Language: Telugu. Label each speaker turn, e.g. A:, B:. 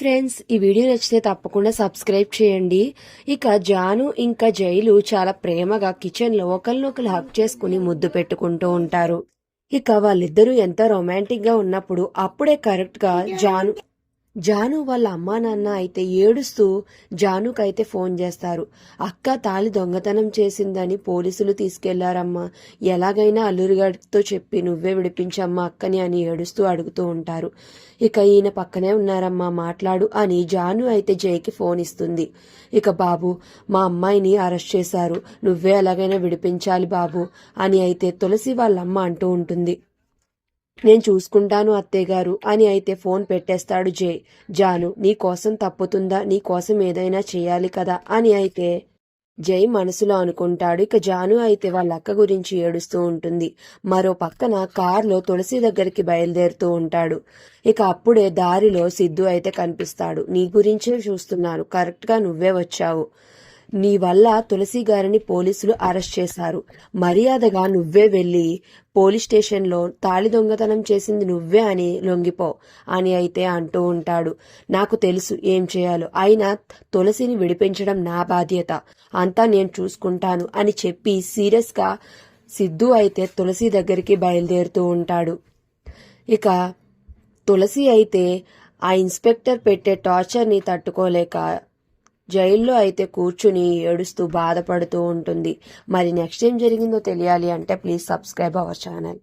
A: ఫ్రెండ్స్ ఈ వీడియో నచ్చితే తప్పకుండా సబ్స్క్రైబ్ చేయండి. ఇక జాను ఇంకా జైలు చాలా ప్రేమగా కిచెన్లో ఒకరినొకరు హక్ చేసుకుని ముద్దు పెట్టుకుంటూ ఉంటారు. ఇక వాళ్ళిద్దరూ ఎంత రొమాంటిక్గా ఉన్నప్పుడు అప్పుడే కరెక్ట్గా జాను జాను వాళ్ళ అమ్మా నాన్న అయితే ఏడుస్తూ జానుకైతే ఫోన్ చేస్తారు. అక్క తాళి దొంగతనం చేసిందని పోలీసులు తీసుకెళ్ళారమ్మా. ఎలాగైనా అల్లురిగాడితో చెప్పి నువ్వే విడిపించమ్మా అక్కని అని ఏడుస్తూ అడుగుతూ ఉంటారు. ఇక ఈయన పక్కనే ఉన్నారమ్మా మాట్లాడు అని జాను అయితే జైకి ఫోన్ ఇస్తుంది. ఇక బాబు మా అమ్మాయిని అరెస్ట్ చేశారు. నువ్వే ఎలాగైనా విడిపించాలి బాబు అని అయితే తులసి వాళ్ళమ్మ అంటూ ఉంటుంది. నేను చూసుకుంటాను అత్తయ్య గారు అని అయితే ఫోన్ పెట్టేస్తాడు జై. జాను నీ కోసం తప్పుతుందా? నీ కోసం ఏదైనా చేయాలి కదా? అని అయితే జై మనసులో అనుకుంటాడు. ఇక జాను అయితే వాళ్ళ అక్క గురించి ఏడుస్తూ ఉంటుంది. మరో పక్కన కారులో తులసి దగ్గరికి బయలుదేరుతూ ఉంటాడు. ఇక అప్పుడే దారిలో సిద్ధు అయితే కనిపిస్తాడు. నీ గురించే చూస్తున్నాను. కరెక్ట్గా నువ్వే వచ్చావు. నీ వల్ల తులసి గారిని పోలీసులు అరెస్ట్ చేశారు. మర్యాదగా నువ్వే వెళ్ళి పోలీస్ స్టేషన్లో తాళి దొంగతనం చేసింది నువ్వే అని లొంగిపో అని అయితే అంటూ ఉంటాడు. నాకు తెలుసు ఏం చేయాలో. అయినా తులసిని విడిపించడం నా బాధ్యత. అంతా నేను చూసుకుంటాను అని చెప్పి సీరియస్గా సిద్ధు అయితే తులసి దగ్గరికి బయలుదేరుతూ ఉంటాడు. ఇక తులసి అయితే ఆ ఇన్స్పెక్టర్ పెట్టే టార్చర్ని తట్టుకోలేక జైల్లో అయితే కూర్చుని ఏడుస్తూ బాధపడుతూ ఉంటుంది. మరి నెక్స్ట్ ఏం జరిగిందో తెలియాలి అంటే ప్లీజ్ సబ్స్క్రైబ్ అవర్ ఛానల్.